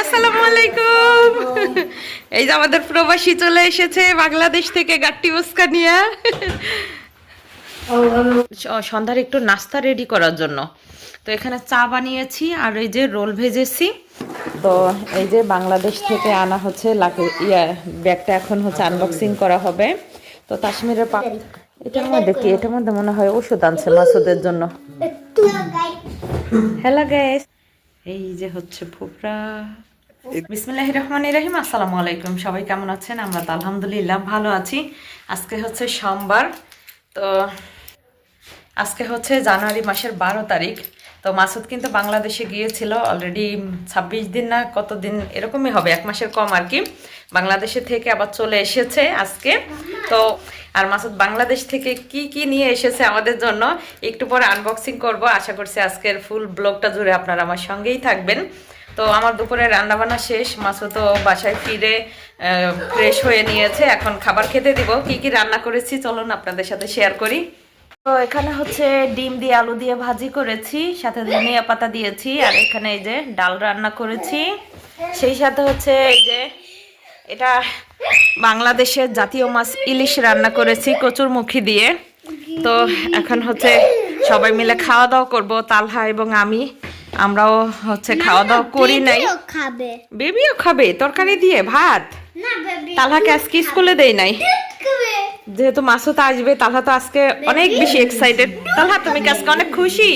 আসসালামু আলাইকুম। এই যে আমাদের প্রবাসী চলে এসেছে বাংলাদেশ থেকে গাট্টি বস্কা নিয়ে। সন্ধ্যার একটু নাস্তা রেডি করার জন্য। তো এখানে চা বানিয়েছি আর এই যে রোল ভেজেছি। তো এই যে বাংলাদেশ থেকে আনা হচ্ছে ইয়া ব্যাগটা এখন হচ্ছে আনবক্সিং করা হবে। তো কাশ্মীরের পা এটার মধ্যে কি? এটার মধ্যে মনে হয় ওষুধ আনছে মাসুদের জন্য। হ্যালো গাইস এই যে হচ্ছে ফুপরা বিসমুল্লাহ রহমান ইরাহিম আসসালামু আলাইকুম। সবাই কেমন আছেন? আমরা তো আলহামদুলিল্লাহ ভালো আছি। আজকে হচ্ছে সোমবার তো আজকে হচ্ছে জানুয়ারি মাসের বারো তারিখ। তো মাসুদ কিন্তু বাংলাদেশে গিয়েছিল অলরেডি ছাব্বিশ দিন না কতদিন এরকমই হবে, এক মাসের কম আর কি। বাংলাদেশে থেকে আবার চলে এসেছে আজকে। তো, আর মাসুদ, বাংলাদেশ থেকে কি কি নিয়ে এসেছে আমাদের জন্য? একটু পরে আনবক্সিং করব। আশা করছি আজকের ফুল ব্লগটা জুড়ে আপনারা আমার সঙ্গেই থাকবেন। তো, আমার দুপুরে রান্নাবান্না শেষ। মাসুদ তো বাসায় ফিরে ফ্রেশ হয়ে নিয়েছে। এখন খাবার খেতে দিব। কি কি রান্না করেছি, চলুন আপনাদের সাথে শেয়ার করি। তো এখানে হচ্ছে ডিম দিয়ে আলু দিয়ে ভাজি করেছি সাথে ধনিয়া পাতা দিয়েছি আর এখানে এই যে ডাল রান্না করেছি। সেই সাথে হচ্ছে এই যে এটা বাংলাদেশের জাতীয় মাছ ইলিশ রান্না করেছি কচুর মুখী দিয়ে। তো এখন হচ্ছে সবাই মিলে খাওয়া দাওয়া করব তালহা এবং আমি। আমরাও হচ্ছে খাওয়া দাওয়া করি নাই। বেবিও খাবে। বেবিও খাবে তরকারি দিয়ে ভাত। তালহাকে আজকে স্কুলে দেই নাই। যেহেতু মাসুদ আসবে তালহা তো আজকে অনেক বেশি এক্সাইটেড তালহা তুমি কি আজকে অনেক খুশি?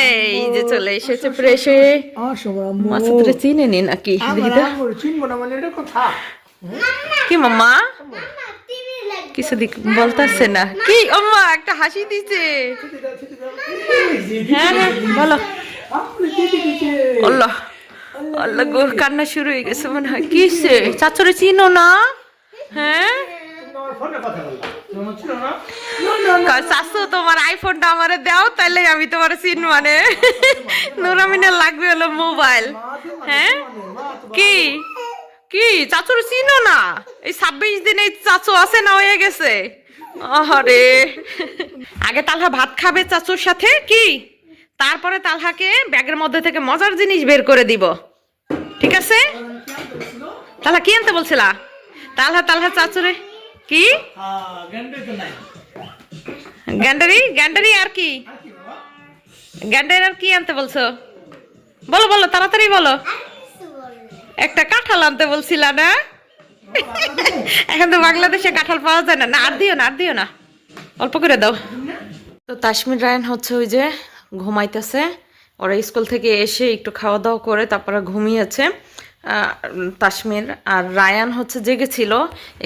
এই যে চলে এসেছে ফ্রেশ হয়ে। মাসুদরে চিনে নি নাকি তো। মানে কি মাম্মা? কিছু দিক বলতেছে না। কি আম্মা একটা হাসি দিছে। হ্যাঁ হ্যাঁ বলো। আল্লাহ। আল্লাহ গো কান্না শুরু হয়ে গেছে মনে হয়। কিসে চাচরে চিনো না? হ্যাঁ? তোমার আইফোনটা দাও আমি তোমার মানে। লাগবে হলো মোবাইল। হ্যাঁ? কি? কি? চাচুর চিনো না? এই ছাব্বিশ চাচু আছে না হয়ে গেছে? আগে তালহা ভাত খাবে চাচুর সাথে, কি? তারপরে তালহাকে ব্যাগের মধ্যে থেকে মজার জিনিস বের করে দিব। ঠিক আছে? তালহা কি আনতে বলছিলা? তালহা তালহা চাচুরে কি? গ্যান্ডারি? গ্যান্ডারি আর কি? গ্যান্ডারি আর কি আনতে বলছো? বলো বলো, তাড়াতাড়ি বলো। একটা কাঁঠাল আনতে বলছিলা না? এখন তো বাংলাদেশে কাঁঠাল পাওয়া যায় না। না, আর দিও না, আর দিও না। অল্প করে দাও। তো তাসমির রায়ন হচ্ছে ওই যে ঘুমাইতেছে। ওরা স্কুল থেকে এসে একটু খাওয়া দাওয়া করে তারপরে ঘুমিয়েছে। তাসমির আর রায়ান হচ্ছে জেগেছিল।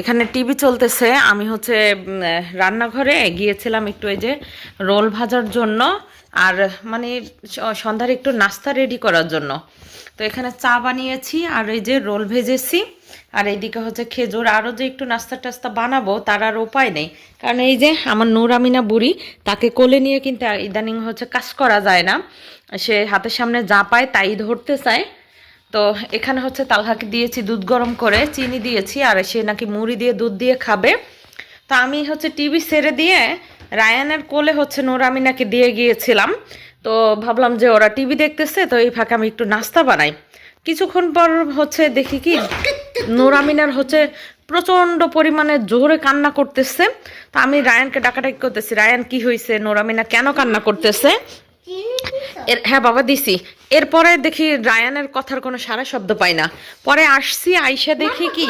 এখানে টিভি চলতেছে। আমি হচ্ছে রান্নাঘরে গিয়েছিলাম একটু এই যে রোল ভাজার জন্য। আর মানে সন্ধ্যার একটু নাস্তা রেডি করার জন্য। তো এখানে চা বানিয়েছি আর এই যে রোল ভেজেছি। আর এইদিকে হচ্ছে খেজুর। আরও যে একটু নাস্তা টাস্তা বানাবো, তার আর উপায় নেই। কারণ এই যে আমার নূর আমিনা বুড়ি, তাকে কোলে নিয়ে কিন্তু ইদানিং হচ্ছে কাজ করা যায় না। সে হাতের সামনে যা পায় তাই ধরতে চায়। তো এখানে হচ্ছে তালহাকে দিয়েছি দুধ গরম করে, চিনি দিয়েছি, আর সে নাকি মুড়ি দিয়ে দুধ দিয়ে খাবে। তো আমি হচ্ছে টিভি সেরে দিয়ে রায়ানের কোলে হচ্ছে নোরামিনাকে দিয়ে গিয়েছিলাম। তো ভাবলাম যে ওরা টিভি দেখতেছে, তো এই ফাঁকে আমি একটু নাস্তা বানাই। কিছুক্ষণ পর হচ্ছে দেখি কি, নোরামিনার হচ্ছে প্রচণ্ড পরিমাণে জোরে কান্না করতেছে। তো আমি রায়ানকে ডাকাডাকি করতেছি, রায়ান, কি হয়েছে নোরামিনা কেন কান্না করতেছে? এর হ্যাঁ বাবা, দিছি। এরপরে দেখি রায়ানের কথার কোনো সারা শব্দ পাই না। পরে আসছি, আইসা দেখি কি?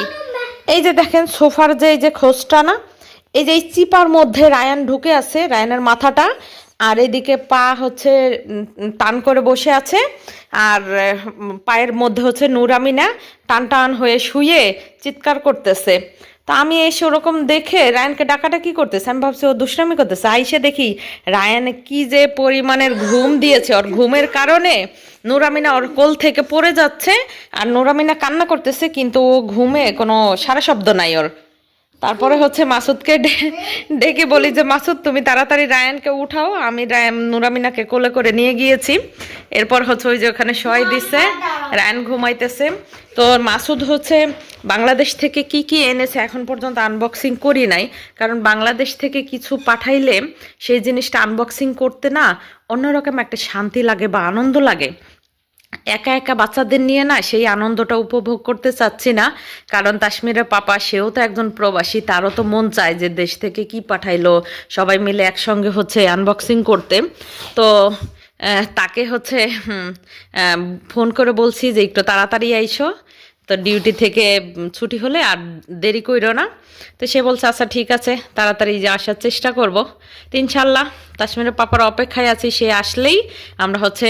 এই যে দেখেন, সোফার যে, এই যে খোঁজটা না, এই যে চিপার মধ্যে রায়ান ঢুকে আছে, রায়ানের মাথাটা, আর এদিকে পা হচ্ছে টান করে বসে আছে, আর পায়ের মধ্যে হচ্ছে নুরামিনা টান টান হয়ে শুয়ে চিৎকার করতেছে। তা আমি এসে ওরকম দেখে রায়ানকে ডাকাডাকি করতেছে? আমি ভাবছি, ও দুষ্টামি করতেছে। আইসে দেখি রায়ান কি যে পরিমাণের ঘুম দিয়েছে। ওর ঘুমের কারণে নুরামিনা ওর কোল থেকে পড়ে যাচ্ছে। আর নুরামিনা কান্না করতেছে, কিন্তু ও ঘুমে কোনো সারা শব্দ নাই ওর। তারপরে হচ্ছে মাসুদকে ডেকে বলি যে মাসুদ তুমি তাড়াতাড়ি রায়ানকে উঠাও। আমি রায়ান নুরামিনাকে কোলে করে নিয়ে গিয়েছি। এরপর হচ্ছে ওই যে ওখানে শোয়াই দিছে। রায়ান ঘুমাইতেছে। তো মাসুদ হচ্ছে বাংলাদেশ থেকে কি কি এনেছে এখন পর্যন্ত আনবক্সিং করি নাই। কারণ বাংলাদেশ থেকে কিছু পাঠাইলে সেই জিনিসটা আনবক্সিং করতে না অন্যরকম একটা শান্তি লাগে বা আনন্দ লাগে। একা একা বাচ্চাদের নিয়ে না সেই আনন্দটা উপভোগ করতে চাচ্ছি না। কারণ কাশ্মীরের পাপা, সেও তো একজন প্রবাসী, তারও তো মন চায় যে দেশ থেকে কি পাঠাইলো। সবাই মিলে একসঙ্গে হচ্ছে আনবক্সিং করতে। তো তাকে হচ্ছে ফোন করে বলছি যে একটু তাড়াতাড়ি আইসো। তো ডিউটি থেকে ছুটি হলে আর দেরি কইরো না। তো সে বলছে আচ্ছা ঠিক আছে, তাড়াতাড়ি যে আসার চেষ্টা করব। ইনশাল্লাহ, কাশ্মীরের পাপার অপেক্ষায় আছি, সে আসলেই আমরা হচ্ছে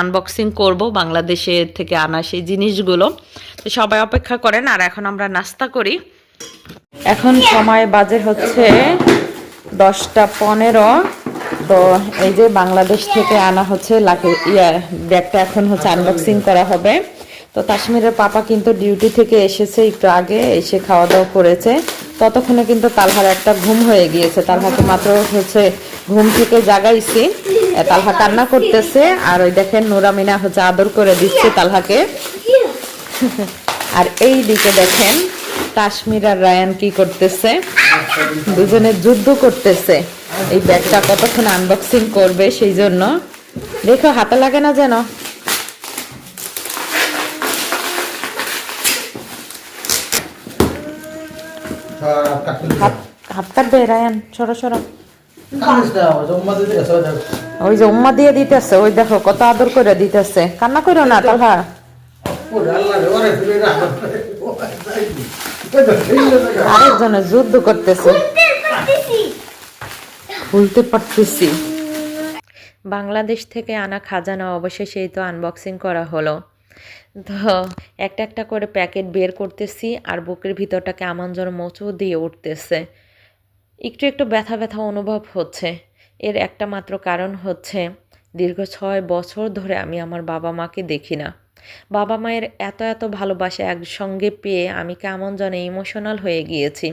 আনবক্সিং করব, বাংলাদেশে থেকে আনা সেই জিনিসগুলো। তো সবাই অপেক্ষা করেন, আর এখন আমরা নাস্তা করি। এখন সময় বাজে হচ্ছে দশটা পনেরো। তো এই যে বাংলাদেশ থেকে আনা হচ্ছে লাগে ইয়া, ব্যাগটা এখন হচ্ছে আনবক্সিং করা হবে। তো কাশ্মীরের পাপা কিন্তু ডিউটি থেকে এসেছে একটু আগে, এসে খাওয়া দাওয়া করেছে। ততক্ষণে কিন্তু তালহার একটা ঘুম হয়ে গিয়েছে। তালহাকে মাত্র হচ্ছে ঘুম থেকে জাগাইছি। তালহা কান্না করতেছে আর ওই দেখেন নুরামিনা হচ্ছে আদর করে দিচ্ছে তালহাকে। আর এই দিকে দেখেন কাশ্মীর আর রায়ান কি করতেছে দুজনে যুদ্ধ করতেছে। এই ব্যাগটা কতক্ষণ আনবক্সিং করবে সেই জন্য। দেখো হাতে লাগে না যেন। হাত হাত কাটবে রায়ান সরো সরো। ওই যে উম্মা দিয়ে দিতেছে ওই দেখো কত আদর করে দিতেছে। কান্না করো না তালহা। আরেকজনে যুদ্ধ করতেছে। খুলতে পারতেছি। বাংলাদেশ থেকে আনা খাজানা অবশেষেই তো আনবক্সিং করা হলো। তো একটা একটা করে প্যাকেট বের করতেছি আর বুকের ভিতরটা কেমন যেন মোচো দিয়ে উঠতেছে। একটু একটু ব্যথা ব্যথা অনুভব হচ্ছে। এর একটা মাত্র কারণ হচ্ছে, দীর্ঘ ছয় বছর ধরে আমি আমার বাবা মাকে দেখি না। বাবা মায়ের এত এত ভালোবাসা একসঙ্গে পেয়ে আমি কেমন যেন ইমোশনাল হয়ে গিয়েছি।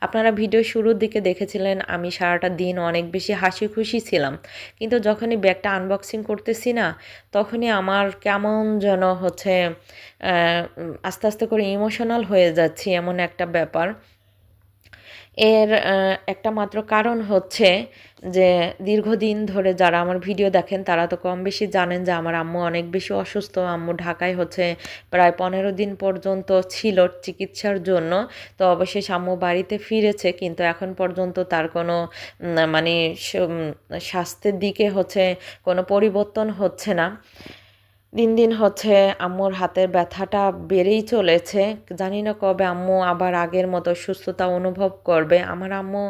আপনারা ভিডিও শুরুর দিকে দেখেছিলেন, আমি সারাটা দিন অনেক বেশি হাসি খুশি ছিলাম। কিন্তু যখনই ব্যাগটা আনবক্সিং করতেছি না, তখনই আমার কেমন যেন হচ্ছে আস্তে আস্তে করে ইমোশনাল হয়ে যাচ্ছি এমন একটা ব্যাপার। এর একটা মাত্র কারণ হচ্ছে যে দীর্ঘদিন ধরে যারা আমার ভিডিও দেখেন তারা তো কম বেশি জানেন যে আমার আম্মু অনেক বেশি অসুস্থ। আম্মু ঢাকায় হচ্ছে প্রায় পনেরো দিন পর্যন্ত ছিল চিকিৎসার জন্য। তো অবশেষ আম্মু বাড়িতে ফিরেছে কিন্তু এখন পর্যন্ত তার কোনো মানে স্বাস্থ্যের দিকে হচ্ছে কোনো পরিবর্তন হচ্ছে না। দিন দিন হচ্ছে আম্মুর হাতের ব্যথাটা বেড়েই চলেছে। জানি না কবে আম্মু আবার আগের মতো সুস্থতা অনুভব করবে। আমার আম্মু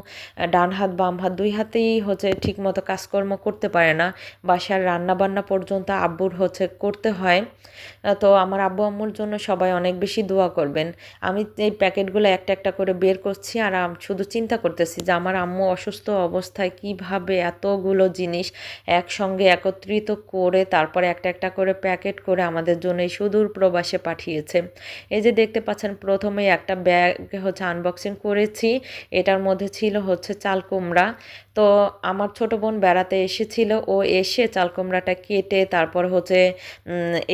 ডান হাত, বাম হাত দুই হাতেই হচ্ছে ঠিকমতো কাজকর্ম করতে পারে না। বাসার রান্না বান্না পর্যন্ত আব্বুর হচ্ছে করতে হয়। তো আমার আব্বু আম্মুর জন্য সবাই অনেক বেশি দোয়া করবেন। আমি এই প্যাকেটগুলো একটা একটা করে বের করছি আর শুধু চিন্তা করতেছি যে আমার আম্মু অসুস্থ অবস্থায় কীভাবে এতগুলো জিনিস একসঙ্গে একত্রিত করে, তারপরে একটা একটা করে প্যাকেট করে আমাদের জন্য এই সুদূর প্রবাসে পাঠিয়েছে। এই যে দেখতে পাচ্ছেন প্রথমে একটা ব্যাগ হচ্ছে আনবক্সিং করেছি। এটার মধ্যে ছিল হচ্ছে চাল কুমড়া। তো আমার ছোট বোন বেড়াতে এসেছিল। ও এসে চাল কুমড়াটা কেটে তারপর হচ্ছে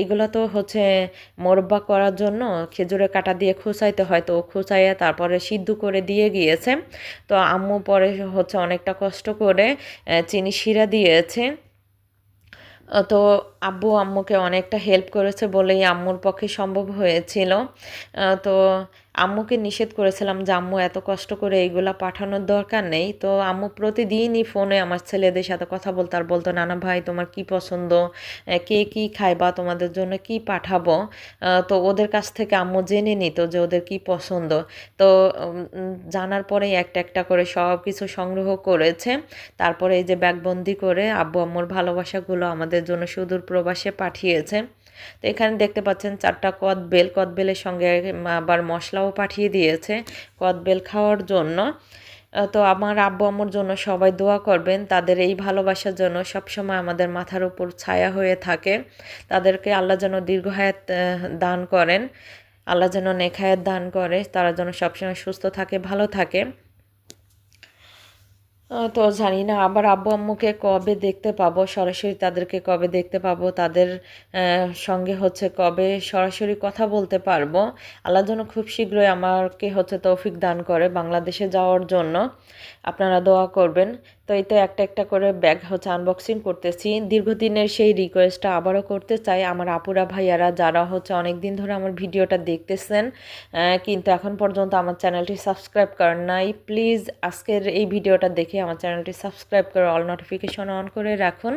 এগুলো তো হচ্ছে মোরব্বা করার জন্য খেজুরের কাটা দিয়ে খোঁচাইতে হয়। তো খোঁচাইয়া তারপরে সিদ্ধ করে দিয়ে গিয়েছে। তো আম্মু পরে হচ্ছে অনেকটা কষ্ট করে চিনি শিরা দিয়েছে। তো আব্বু আম্মুকে অনেকটা হেল্প করেছে বলেই আম্মুর পক্ষে সম্ভব হয়েছিল। তো আম্মুকে নিষেধ করেছিলাম যে, আম্মু, এত কষ্ট করে এইগুলা পাঠানোর দরকার নেই। তো আম্মু প্রতিদিনই ফোনে আমার ছেলেদের সাথে কথা বলতো আর বলতো, নানা ভাই, তোমার কি পছন্দ? কে কি খাইবা? তোমাদের জন্য কি পাঠাবো? তো ওদের কাছ থেকে আম্মু জেনে নিত যে, ওদের কি পছন্দ? তো জানার পরেই একটা একটা করে সব কিছু সংগ্রহ করেছে। তারপরে এই যে ব্যাগবন্দি করে আব্বু আম্মুর ভালোবাসাগুলো আমাদের জন্য সুদূর প্রবাসে পাঠিয়েছে। তো এখানে দেখতে পাচ্ছেন চারটা কদবেল কদবেলের সঙ্গে আবার মশলাও পাঠিয়ে দিয়েছে কদবেল খাওয়ার জন্য। তো আমার আব্বু আম্মুর জন্য সবাই দোয়া করবেন তাদের এই ভালোবাসার জন্য সবসময় আমাদের মাথার উপর ছায়া হয়ে থাকে। তাদেরকে আল্লাহ যেন দীর্ঘহায়াত আহ, দান করেন আল্লাহ যেন নেখায়াত দান করে তারা যেন সবসময় সুস্থ থাকে ভালো থাকে। তো জানি না, আবার আব্বু আম্মুকে কবে দেখতে পাবো? সরাসরি তাদেরকে কবে দেখতে পাবো? তাদের সঙ্গে হচ্ছে কবে সরাসরি কথা বলতে পারব? আল্লাহ যেন খুব শীঘ্রই আমাকে হচ্ছে তৌফিক দান করে বাংলাদেশে যাওয়ার জন্য। আপনারা দোয়া করবেন। তো এই তো একটা একটা করে ব্যাগ হচ্ছে আনবক্সিং করতেছি। দীর্ঘদিনের সেই রিকোয়েস্টটা আবারও করতে চাই। আমার আপুরা ভাইয়ারা যারা হচ্ছে অনেক দিন ধরে আমার ভিডিওটা দেখতেছেন কিন্তু এখন পর্যন্ত আমার চ্যানেলটি সাবস্ক্রাইব করেন নাই প্লিজ আজকের এই ভিডিওটা দেখে আমার চ্যানেলটি সাবস্ক্রাইব করে অল নোটিফিকেশন অন করে রাখুন।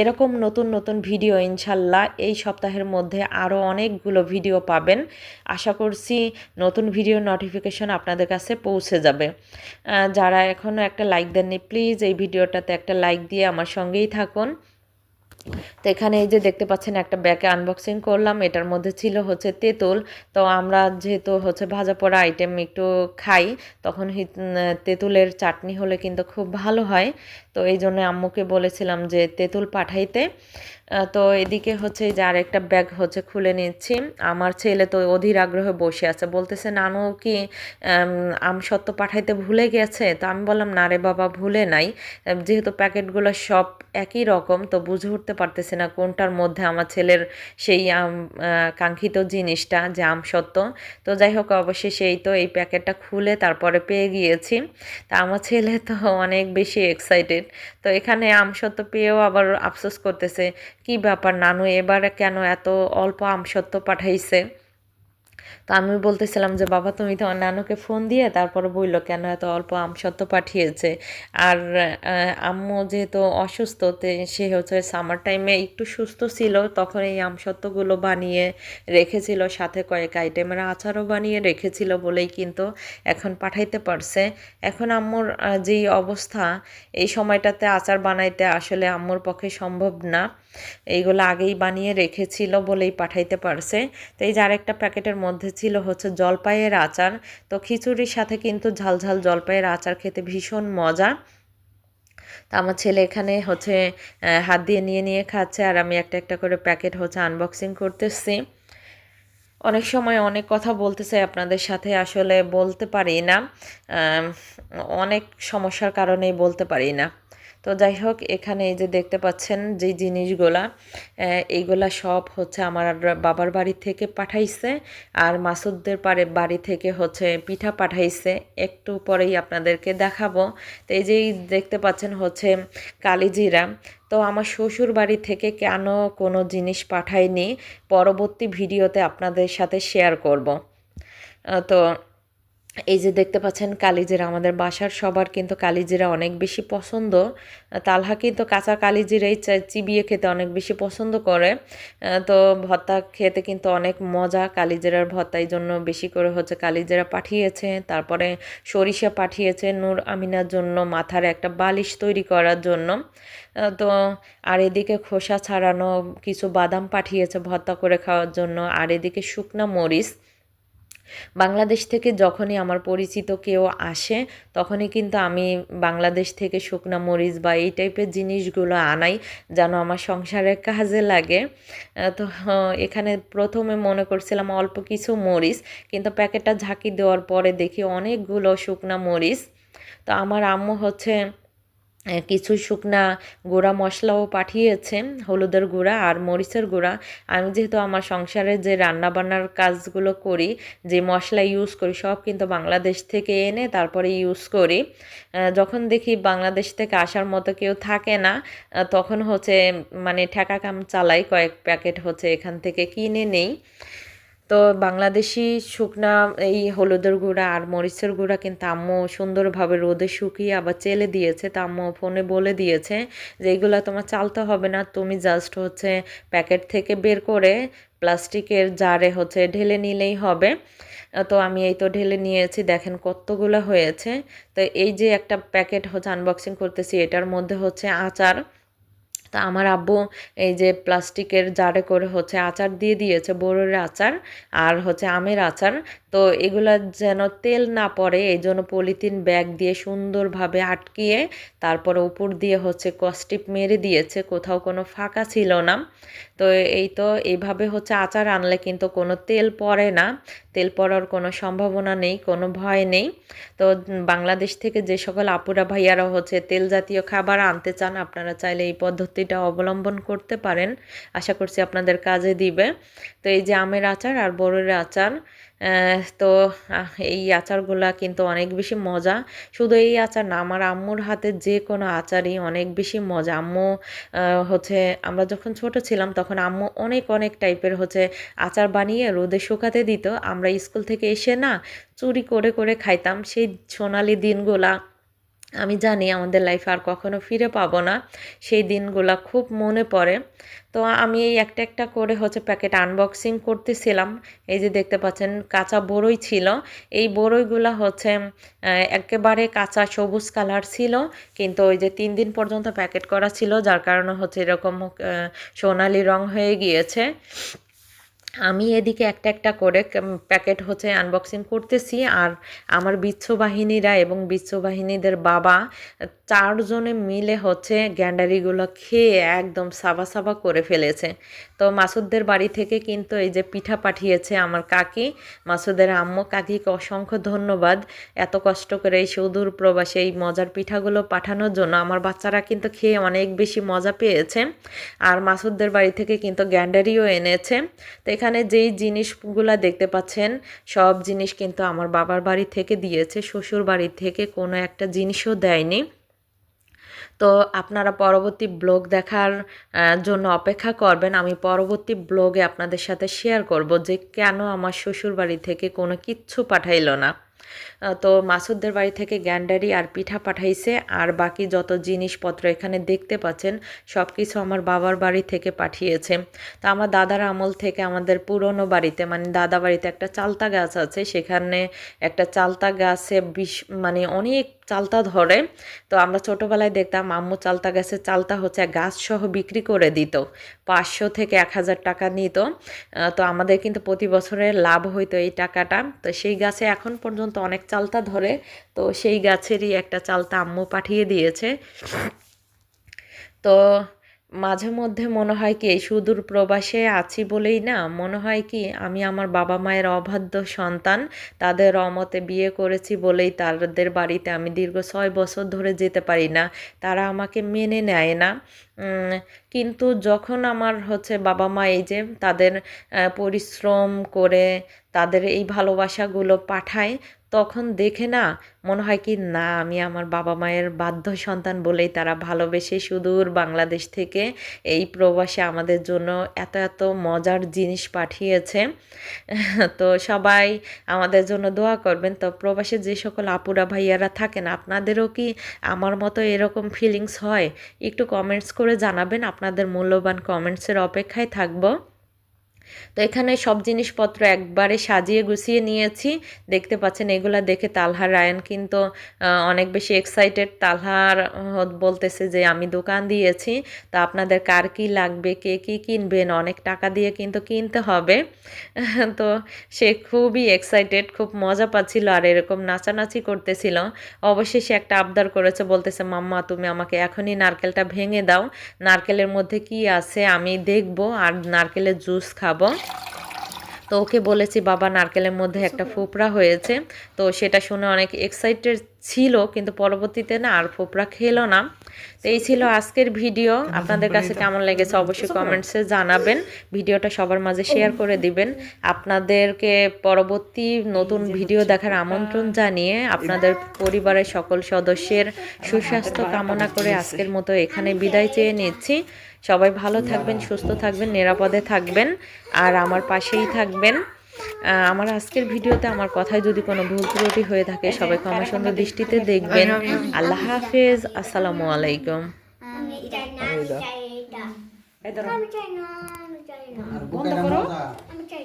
এরকম নতুন নতুন ভিডিও ইনশাল্লাহ এই সপ্তাহের মধ্যে আরও অনেকগুলো ভিডিও পাবেন। আশা করছি নতুন ভিডিও নোটিফিকেশন আপনাদের কাছে পৌঁছে যাবে। যারা এখনও একটা লাইক দেননি প্লিজ এই ভিডিওটাতে একটা লাইক দিয়ে আমার সঙ্গেই থাকুন। তো এখানে এই যে দেখতে পাচ্ছেন, একটা ব্যাগে আনবক্সিং করলাম। এটার মধ্যে ছিল হচ্ছে তেঁতুল। তো আমরা যেহেতু হচ্ছে ভাজা পোড়া আইটেম একটু খাই, তখন তেঁতুলের চাটনি হলে কিন্তু খুব ভালো হয়। তো এই জন্য আম্মুকে বলেছিলাম যে তেঁতুল পাঠাইতে। তো এদিকে হচ্ছে যে আরেকটা ব্যাগ হচ্ছে খুলে নিচ্ছি। আমার ছেলে তো অধীর আগ্রহে বসে আছে। বলতেছে নানু কি আম, আমসত্ত্ব পাঠাইতে ভুলে গেছে? তো আমি বললাম না রে বাবা ভুলে নাই। যেহেতু প্যাকেটগুলো সব একই রকম তো বুঝে উঠতে পারতেছি না কোনটার মধ্যে আমার ছেলের সেই আম কাঙ্ক্ষিত জিনিসটা যে আমসত্ত্ব তো যাই হোক অবশ্যই সেই তো এই প্যাকেটটা খুলে তারপরে পেয়ে গিয়েছি। তা আমার ছেলে তো অনেক বেশি এক্সাইটেড তো এখানে আমসত্ব পেয়েও আবার আফসোস করতেছে, কি ব্যাপার নানু, এবার কেন এত অল্প আমসত্ত্ব পাঠাইছে? তো আমি বলতেছিলাম যে, বাবা, তুমি তো নানুকে ফোন দিয়ে তারপরে বলল, কেন এত অল্প আমসত্ত্ব পাঠিয়েছে? আর আম্মু যেহেতু অসুস্থ সে হচ্ছে সামার টাইমে একটু সুস্থ ছিল, তখন এই আমসত্ত্বগুলো বানিয়ে রেখেছিল, সাথে কয়েক আইটেমের আচারও বানিয়ে রেখেছিল বলেই কিন্তু এখন পাঠাইতে পারছে। এখন আম্মুর যেই অবস্থা, এই সময়টাতে আচার বানাইতে আসলে আম্মুর পক্ষে সম্ভব না। এইগুলো আগেই বানিয়ে রেখেছিল বলেই পাঠাইতে পারছে। তো এই যে আরেকটা প্যাকেটের মধ্যে ছিল হচ্ছে জলপাইয়ের আচার। তো খিচুড়ির সাথে কিন্তু ঝাল ঝাল জলপাইয়ের আচার খেতে ভীষণ মজা। তা আমার ছেলে এখানে হচ্ছে হাত দিয়ে নিয়ে নিয়ে খাচ্ছে আর আমি একটা একটা করে প্যাকেট হচ্ছে আনবক্সিং করতেছি। অনেক সময় অনেক কথা বলতে চাই আপনাদের সাথে, আসলে বলতে পারি না। অনেক সমস্যার কারণেই বলতে পারি না। তো যাই হোক, এখানে এই যে দেখতে পাচ্ছেন যে জিনিসগুলা এইগুলা সব হচ্ছে আমার বাবার বাড়ি থেকে পাঠাইছে আর মাসুদদের পারে বাড়ি থেকে হচ্ছে পিঠা পাঠাইছে। একটু পরেই আপনাদেরকে দেখাবো। তো এই যেই দেখতে পাচ্ছেন হচ্ছে কালিজিরা। তো আমার শ্বশুর বাড়ি থেকে কেন কোনো জিনিস পাঠায়নি? পরবর্তী ভিডিওতে আপনাদের সাথে শেয়ার করব। তো এই যে দেখতে পাচ্ছেন কালিজিরা, আমাদের বাসার সবার কিন্তু কালিজিরা অনেক বেশি পছন্দ। তালহা কিন্তু কাঁচা কালিজিরাই চিবিয়ে খেতে অনেক বেশি পছন্দ করে। তো ভর্তা খেতে কিন্তু অনেক মজা কালিজিরার ভর্তা জন্য বেশি করে হচ্ছে কালিজিরা পাঠিয়েছে। তারপরে সরিষা পাঠিয়েছে নূর আমিনার জন্য, মাথার একটা বালিশ তৈরি করার জন্য। তো আর এদিকে খোসা ছাড়ানো কিছু বাদাম পাঠিয়েছে ভর্তা করে খাওয়ার জন্য। আর এদিকে শুকনা মরিচ বাংলাদেশ থেকে যখনই আমার পরিচিত কেউ আসে, তখনই কিন্তু আমি বাংলাদেশ থেকে শুকনা মরিচ বা এই টাইপের জিনিসগুলো আনাই যেন আমার সংসারের কাজে লাগে। তো এখানে প্রথমে মনে করছিলাম অল্প কিছু মরিচ, কিন্তু প্যাকেটটা ঝাঁকি দেওয়ার পরে দেখি অনেকগুলো শুকনা মরিচ। তো আমার আম্মু হচ্ছে কিছু শুকনা গুঁড়া মশলাও পাঠিয়েছে, হলুদের গুঁড়া আর মরিচের গুঁড়া। আমি যেহেতু আমার সংসারে যে রান্নাবান্নার কাজগুলো করি, যে মশলা ইউজ করি, সব কিন্তু বাংলাদেশ থেকে এনে তারপরে ইউজ করি। যখন দেখি বাংলাদেশ থেকে আসার মতো কেউ থাকে না তখন হচ্ছে মানে ঠেকা কাম চালাই কয়েক প্যাকেট হচ্ছে এখান থেকে কিনে নেই। তো বাংলাদেশি শুকনা, এই হলুদের গুঁড়া আর মরিচের গুঁড়া কিন্তু আম্মু সুন্দরভাবে রোদে শুকিয়ে আবার চেলে দিয়েছে। তা আম্মু ফোনে বলে দিয়েছে যে এইগুলো তোমার চালতে হবে না, তুমি জাস্ট হচ্ছে প্যাকেট থেকে বের করে প্লাস্টিকের জারে হচ্ছে ঢেলে নিলেই হবে। তো আমি এই তো ঢেলে নিয়েছি, দেখেন কতগুলো হয়েছে। তো এই যে একটা প্যাকেট হচ্ছে আনবক্সিং করতেছি, এটার মধ্যে হচ্ছে আচার। তা আমার আব্বু এই যে প্লাস্টিকের জারে করে হচ্ছে আচার দিয়ে দিয়েছে বড়ের আচার আর হচ্ছে আমের আচার। তো এগুলা যেন তেল না পড়ে এই জন্য পলিথিন ব্যাগ দিয়ে সুন্দরভাবে আটকিয়ে তারপরে উপর দিয়ে হচ্ছে কস্টিপ মেরে দিয়েছে, কোথাও কোনো ফাঁকা ছিল না। তো এই তো এইভাবে হচ্ছে আচার আনলে কিন্তু কোনো তেল পড়ে না, তেল পড়ার কোনো সম্ভাবনা নেই, কোনো ভয় নেই। তো বাংলাদেশ থেকে যে সকল আপুরা ভাইয়ারা হচ্ছে তেল জাতীয় খাবার আনতে চান, আপনারা চাইলে এই পদ্ধতিটা অবলম্বন করতে পারেন। আশা করছি আপনাদের কাজে দিবে। তো এই যে আমের আচার আর বড়ের আচার তো এই আচারগুলা কিন্তু অনেক বেশি মজা। শুধু এই আচার না, আমার আম্মুর হাতের যে কোনো আচারই অনেক বেশি মজা। আম্মু হচ্ছে, আমরা যখন ছোট ছিলাম তখন আম্মু অনেক অনেক টাইপের হচ্ছে আচার বানিয়ে রোদে শুকাতে দিত। আমরা স্কুল থেকে এসে না, চুরি করে করে খাইতাম। সেই সোনালি দিনগুলা আমি জানি আমাদের লাইফে আর কখনো ফিরে পাবো না। সেই দিনগুলা খুব মনে পড়ে। তো আমি এই একটা একটা করে হচ্ছে প্যাকেট আনবক্সিং করতেছিলাম। এই যে দেখতে পাচ্ছেন, কাঁচা বড়ই ছিল। এই বড়ইগুলা হচ্ছে একেবারে কাঁচা সবুজ কালার ছিল। কিন্তু ওই যে তিন দিন পর্যন্ত প্যাকেট করা ছিল, যার কারণে হচ্ছে এরকম সোনালি রং হয়ে গিয়েছে। আমি এদিকে একটা একটা করে প্যাকেট হচ্ছে আনবক্সিং করতেছি। আর আমার বিচ্ছ বাহিনীরা এবং বিচ্ছ বাহিনীদের বাবা, চারজনে মিলে হচ্ছে গ্যান্ডারিগুলো খেয়ে একদম সাবা সাবা করে ফেলেছে। তো মাসুদদের বাড়ি থেকে কিন্তু এই যে পিঠা পাঠিয়েছে আমার কাকি, মাসুদের আম্মু কাকিকে অসংখ্য ধন্যবাদ। এত কষ্ট করে এই সুদূর প্রবাসে এই মজার পিঠাগুলো পাঠানোর জন্য আমার বাচ্চারা কিন্তু খেয়ে অনেক বেশি মজা পেয়েছে। আর মাসুদদের বাড়ি থেকে কিন্তু গ্যান্ডারিও এনেছে। তো এখানে যেই জিনিসগুলো দেখতে পাচ্ছেন, সব জিনিস কিন্তু আমার বাবার বাড়ি থেকে দিয়েছে, শ্বশুর বাড়ি থেকে কোনো একটা জিনিসও দেয়নি। তো আপনারা পরবর্তী ব্লগ দেখার জন্য অপেক্ষা করবেন। আমি পরবর্তী ব্লগে আপনাদের সাথে শেয়ার করব যে কেন আমার শ্বশুর বাড়ি থেকে কোনো কিচ্ছু পাঠাইল না। তো মাসুদদের বাড়ি থেকে গ্যান্ডারি আর পিঠা পাঠাইছে, আর বাকি যত জিনিসপত্র এখানে দেখতে পাচ্ছেন সব কিছু আমার বাবার বাড়ি থেকে পাঠিয়েছে। তো আমার দাদার আমল থেকে আমাদের পুরনো বাড়িতে মানে দাদা বাড়িতে একটা চালতা গাছ আছে, সেখানে একটা চালতা গাছে বিষ মানে অনেক চালতা ধরে। তো আমরা ছোটোবেলায় দেখতাম, আম্মু চালতা গাছের চালতা হচ্ছে গাছ সহ বিক্রি করে দিত, পাঁচশো থেকে এক হাজার টাকা নিত। তো আমাদের কিন্তু প্রতি বছরের লাভ হইতো এই টাকাটা। তো সেই গাছে এখন পর্যন্ত অনেক চালতা ধরে, তো সেই গাছেরই একটা চালতা আম্মু পাঠিয়ে দিয়েছে। তো মাঝে মধ্যে মনে হয় কি, এই সুদূর প্রবাসে আছি বলেই না, মনে হয় কি, আমি আমার বাবা মায়ের অবাধ্য সন্তান, তাদের অমতে বিয়ে করেছি বলেই তাদের বাড়িতে আমি দীর্ঘ ছয় বছর ধরে যেতে পারি না, তারা আমাকে মেনে নেয় না। কিন্তু যখন আমার হচ্ছে বাবা মা এই যে তাদের পরিশ্রম করে তাদের এই ভালোবাসাগুলো পাঠায় তখন দেখে না মনে হয় কি, না, আমি আমার বাবা মায়ের বাধ্য সন্তান বলেই তারা ভালোবেসে সুদূর বাংলাদেশ থেকে এই প্রবাসে আমাদের জন্য এত এত মজার জিনিস পাঠিয়েছে। তো সবাই আমাদের জন্য দোয়া করবেন। তো প্রবাসে যে সকল আপুরা, ভাইয়ারা থাকেন, আপনাদেরও কি আমার মতো এরকম ফিলিংস হয়? একটু কমেন্টস করে জানাবেন। আপনাদের মূল্যবান কমেন্টসের অপেক্ষায় থাকব। তো এখানে সব জিনিসপত্র একবারে সাজিয়ে গুছিয়ে নিয়েছি। দেখতে পাচ্ছেন, এগুলা দেখে তালহার রায়ন কিন্তু অনেক বেশি এক্সাইটেড তালহার বলতেছে যে, আমি দোকান দিয়েছি, তো আপনাদের কার কি লাগবে? কে কি কিনবেন? অনেক টাকা দিয়ে কিন্তু কিনতে হবে। তো সে খুবই এক্সাইটেড খুব মজা পাচ্ছিল আর এরকম নাচানাচি করতেছিল। অবশেষে একটা আবদার করেছে, বলতেছে, মাম্মা, তুমি আমাকে এখনই নারকেলটা ভেঙে দাও। নারকেলের মধ্যে কি আছে আমি দেখব, আর নারকেলের জুস খাব। তো ওকে বলেছি বাবা নারকেলের মধ্যে একটা ফোপড়া হয়েছে। তো সেটা শুনে অনেক এক্সাইটেড ছিল কিন্তু পরবর্তীতে না আর ফোপড়া খেলো না। তো এই ছিল আজকের ভিডিও। আপনাদের কাছে কেমন লেগেছে অবশ্যই কমেন্টসে জানাবেন। ভিডিওটা সবার মাঝে শেয়ার করে দিবেন। আপনাদেরকে পরবর্তী নতুন ভিডিও দেখার আমন্ত্রণ জানিয়ে আপনাদের পরিবারের সকল সদস্যের সুস্বাস্থ্য কামনা করে আজকের মতো এখানে বিদায় চেয়ে নিচ্ছি। সবাই ভালো থাকবেন সুস্থ থাকবেন নিরাপদে থাকবেন আর আমার পাশেই থাকবেন। আমার আজকের ভিডিওতে আমার কথায় যদি কোনো ভুল ত্রুটি হয়ে থাকে সবাই আমার সঙ্গে দৃষ্টিতে দেখবেন। আল্লাহ হাফেজ আসসালামু আলাইকুম। আমি চাই